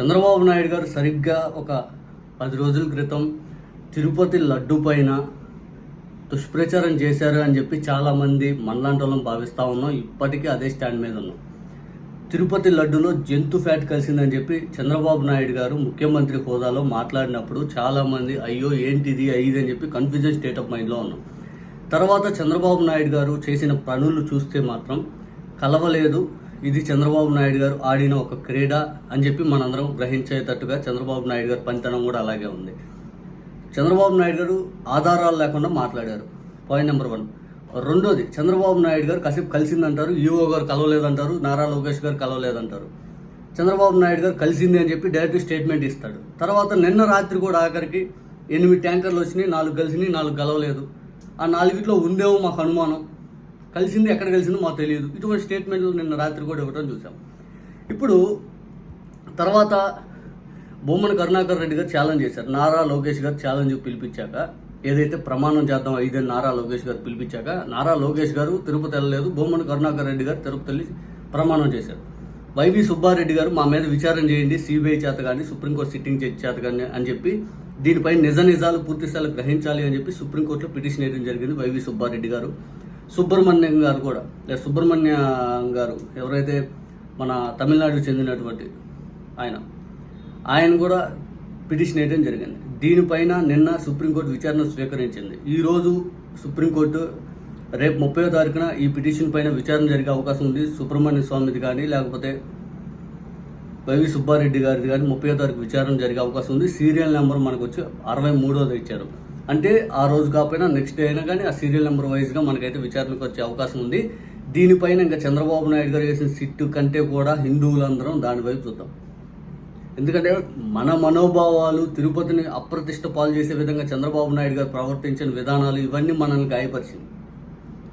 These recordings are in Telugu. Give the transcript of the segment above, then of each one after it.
చంద్రబాబు నాయుడు గారు సరిగ్గా ఒక పది రోజుల క్రితం తిరుపతి లడ్డు పైన దుష్ప్రచారం చేశారు అని చెప్పి చాలామంది మనలాంటి భావిస్తూ ఉన్నాం. ఇప్పటికీ అదే స్టాండ్ మీద ఉన్నాం. తిరుపతి లడ్డులో జంతు ఫ్యాట్ కలిసిందని చెప్పి చంద్రబాబు నాయుడు గారు ముఖ్యమంత్రి హోదాలో మాట్లాడినప్పుడు చాలామంది అయ్యో ఏంటిది అయ్యిది అని చెప్పి కన్ఫ్యూజన్ స్టేట్ ఆఫ్ మైండ్లో ఉన్నాం. తర్వాత చంద్రబాబు నాయుడు గారు చేసిన పనులు చూస్తే మాత్రం కలవలేదు. ఇది చంద్రబాబు నాయుడు గారు ఆడిన ఒక క్రీడ అని చెప్పి మనందరం గ్రహించేటట్టుగా చంద్రబాబు నాయుడు గారి పనితనం కూడా అలాగే ఉంది. చంద్రబాబు నాయుడు గారు ఆధారాలు లేకుండా మాట్లాడారు. పాయింట్ నెంబర్ వన్ రెండోది చంద్రబాబు నాయుడు గారు కాసేపు కలిసిందంటారు ఈఓ గారు కలవలేదంటారు నారా లోకేష్ గారు కలవలేదంటారు. చంద్రబాబు నాయుడు గారు కలిసింది అని చెప్పి డైరెక్ట్ స్టేట్మెంట్ ఇస్తాడు. తర్వాత నిన్న రాత్రి కూడా ఆఖరికి ఎనిమిది ట్యాంకర్లు వచ్చినాయి నాలుగు కలిసినాయి నాలుగు కలవలేదు. ఆ నాలుగిట్లో ఉందేమో మాకు అనుమానం. కలిసింది ఎక్కడ కలిసిందో మాకు తెలియదు. ఇటువంటి స్టేట్మెంట్లు నిన్న రాత్రి కూడా ఇవ్వడం చూసాం ఇప్పుడు తర్వాత బొమ్మన కరుణాకర్ రెడ్డి గారు ఛాలెంజ్ చేశారు. నారా లోకేష్ గారు ఛాలెంజ్ పిలిపించాక ఏదైతే ప్రమాణం చేద్దాం ఐదని నారా లోకేష్ గారు పిలిపించాక నారా లోకేష్ గారు తిరుపతి వెళ్ళలేదు బొమ్మన కరుణాకర్ రెడ్డి గారు తిరుపతి వెళ్ళి ప్రమాణం చేశారు. వైవి సుబ్బారెడ్డి గారు మా మీద విచారణ చేయండి సిబిఐ చేత కానీ సుప్రీంకోర్టు సిట్టింగ్ చేత కానీ అని చెప్పి దీనిపై నిజ నిజాలు పూర్తి స్థాయిలో గ్రహించాలి అని చెప్పి సుప్రీంకోర్టులో పిటిషన్ వేయడం జరిగింది వైవి సుబ్బారెడ్డి గారు. సుబ్రహ్మణ్యం గారు కూడా లేదా సుబ్రహ్మణ్యం గారు ఎవరైతే మన తమిళనాడుకు చెందినటువంటి ఆయన ఆయన కూడా పిటిషన్ వేయడం జరిగింది. దీనిపైన నిన్న సుప్రీంకోర్టు విచారణ స్వీకరించింది. ఈరోజు సుప్రీంకోర్టు రేపు ముప్పై తారీఖున ఈ పిటిషన్ పైన విచారణ జరిగే అవకాశం ఉంది. సుబ్రహ్మణ్య స్వామిది కానీ లేకపోతే వైవి సుబ్బారెడ్డి గారిది కానీ ముప్పై తారీఖు విచారణ జరిగే అవకాశం ఉంది. సీరియల్ నెంబర్ మనకు వచ్చి అరవై మూడోది ఇచ్చారు. అంటే ఆ రోజు కాకపోయినా నెక్స్ట్ డే అయినా కానీ ఆ సీరియల్ నెంబర్ వైజ్గా మనకైతే విచారణకు వచ్చే అవకాశం ఉంది. దీనిపైన ఇంకా చంద్రబాబు నాయుడు గారు వేసిన సిట్టు కంటే కూడా హిందువులందరం దానివైపు చూద్దాం. ఎందుకంటే మన మనోభావాలు తిరుపతిని అప్రతిష్ట పాలు చేసే విధంగా చంద్రబాబు నాయుడు గారు ప్రవర్తించిన విధానాలు ఇవన్నీ మనల్ని గాయపరిచింది.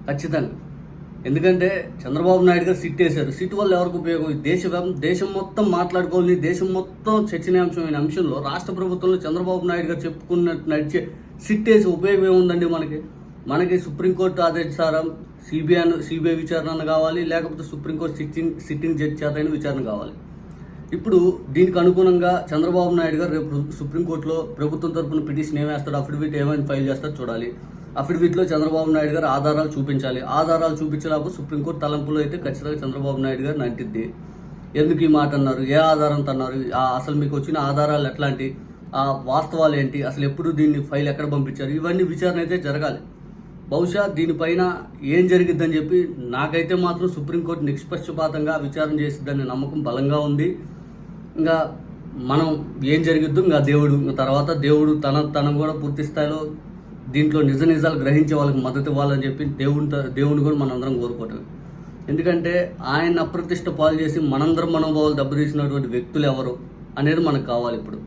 ఖచ్చితంగా. ఎందుకంటే చంద్రబాబు నాయుడు గారు సిట్ వేశారు. సిట్ వల్ల ఎవరికి ఉపయోగం? దేశ దేశం మొత్తం మాట్లాడుకోవాలి. దేశం మొత్తం చర్చనీయాంశమైన అంశంలో రాష్ట్ర ప్రభుత్వంలో చంద్రబాబు నాయుడు గారు చెప్పుకున్నట్టు నడిచే సిట్ వేసి ఉపయోగం ఏముందండి మనకి? మనకి సుప్రీంకోర్టు ఆదేశారం సిబిఐ సిబిఐ విచారణ కావాలి లేకపోతే సుప్రీంకోర్టు సిట్టింగ్ సిట్టింగ్ జడ్జి చేత విచారణ కావాలి. ఇప్పుడు దీనికి అనుగుణంగా చంద్రబాబు నాయుడు గారు రేపు సుప్రీంకోర్టులో ప్రభుత్వం తరపున పిటిషన్ ఏమేస్తాడు అఫిడవిట్ ఏమైనా ఫైల్ చేస్తాడో చూడాలి. అఫిడవిట్లో చంద్రబాబు నాయుడు గారు ఆధారాలు చూపించాలి. ఆధారాలు చూపించలేకపోతే సుప్రీంకోర్టు తలంపులో అయితే ఖచ్చితంగా చంద్రబాబు నాయుడు గారు నంటిద్ది. ఎందుకు ఈ మాట అన్నారు? ఏ ఆధారంతో అన్నారు అసలు మీకు వచ్చిన ఆధారాలు ఎట్లాంటి? ఆ వాస్తవాలు ఏంటి? అసలు ఎప్పుడు దీన్ని ఫైల్ ఎక్కడ పంపించారు? ఇవన్నీ విచారణ అయితే జరగాలి. బహుశా దీనిపైన ఏం జరిగిద్దని చెప్పి నాకైతే మాత్రం సుప్రీంకోర్టు నిష్పక్షపాతంగా విచారణ చేసిద్దని నమ్మకం బలంగా ఉంది. ఇంకా మనం ఏం జరిగిద్దు ఇంకా దేవుడు ఇంకా తర్వాత దేవుడు తన తనం కూడా పూర్తి స్థాయిలో దీంట్లో నిజ నిజాలు గ్రహించే వాళ్ళకి మద్దతు ఇవ్వాలని చెప్పి దేవుని దేవుని కూడా మనందరం కోరుకోవటం ఎందుకంటే ఆయన అప్రతిష్ట పాలు చేసి మనందరం మనోభావాలు దెబ్బతీసినటువంటి వ్యక్తులు ఎవరు అనేది మనకు కావాలి ఇప్పుడు.